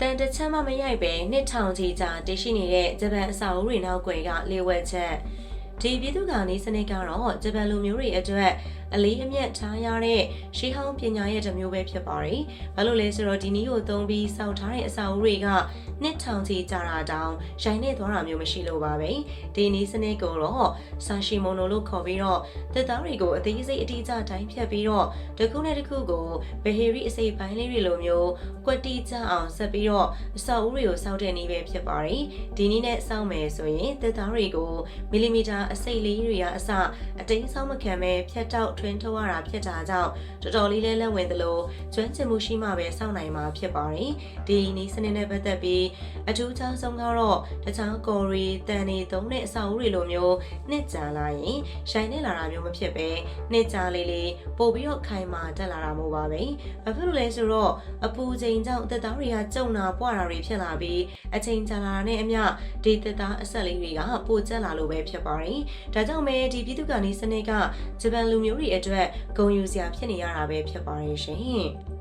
တန်တချမ်းမမရိုက်ပဲနှစ်ထောင်ကြီးကြာတည်ရှိနေတဲ့ဂျပန်အစာအုပ်တွေနောက်ွယ်ကလေဝက်ချက်ဒီပြည်သူ့ကောင်လေးစနစ်ကတော့ဂျပန်လူမျိုးတွေအတွက် အလေးအမြတ်ထားရတဲ့ရှေးဟောင်းပညာရဲ့တစ်မျိုးပဲဖြစ်ပါတယ်။ဘာလို့လဲဆိုတော့ဒီနည်းကိုသုံးပြီးစောက်ထားတဲ့အစာအုပ်တွေကနှစ်ထောင်ကြီးကြာတာတောင်ရိုင်းနေသွားတာမျိုးမရှိလို့ပါပဲ။ဒီနည်းစနစ်ကိုတော့ဆာရှီမိုနိုလို့ခေါ်ပြီးတော့တက်သားတွေကိုအသေးစိတ်အတိအကျတိုင်းဖြတ်ပြီးတော့တစ်ခုနဲ့တစ်ခုကိုဘဟေရီအစိပ်ပိုင်းလေးတွေလိုမျိုးကွက်တီကြအောင်ဆက်ပြီးတော့အစာအုပ်တွေကိုစောက်တဲ့နည်းပဲဖြစ်ပါတယ်။ဒီနည်းနဲ့စောက်မယ်ဆိုရင်တက်သားတွေကိုမီလီမီတာအစိပ်လေးတွေကအစအတိမ်ဆောက်မခံပဲဖြတ်တောက်ထွင်းထုတ်ရတာဖြစ်တာကြောင့်တော်တော်လေးလဲလက်ဝင်သလိုကျွမ်းကျင်မှုရှိမှပဲစောင့်နိုင်မှာဖြစ်ပါတယ်။ဒီနည်းစနစ်နဲ့ပတ်သက်ပြီးအထူးခြားဆုံးကတော့တခြားကော်ရီတန်နေသုံးတဲ့အစာအုပ်တွေလိုမျိုးနှစ်ကြာလာရင်ရှိုင်းနေလာတာမျိုးမဖြစ်ပဲနှစ်ကြာလေးလေးပို့ပြီးတော့ခိုင်မာတက်လာတာမို့ပါပဲ။ဘာဖြစ်လို့လဲဆိုတော့အပူချိန်ကြောင့်တက်သားတွေကကြုံနာပွားတာတွေဖြစ်လာပြီးအချိန်ကြာလာတာနဲ့အမျှဒီတက်သားအဆက်လေးတွေကပိုကျက်လာလို့ပဲဖြစ်ပါတယ်။ဒါကြောင့်ပဲဒီပြည်သူ့ကနေစနစ်ကဂျပန်လူမျိုးတွေအတွက်ဂုဏ်ယူစရာဖြစ်နေရတာပဲဖြစ်ပါတယ်ရှင်။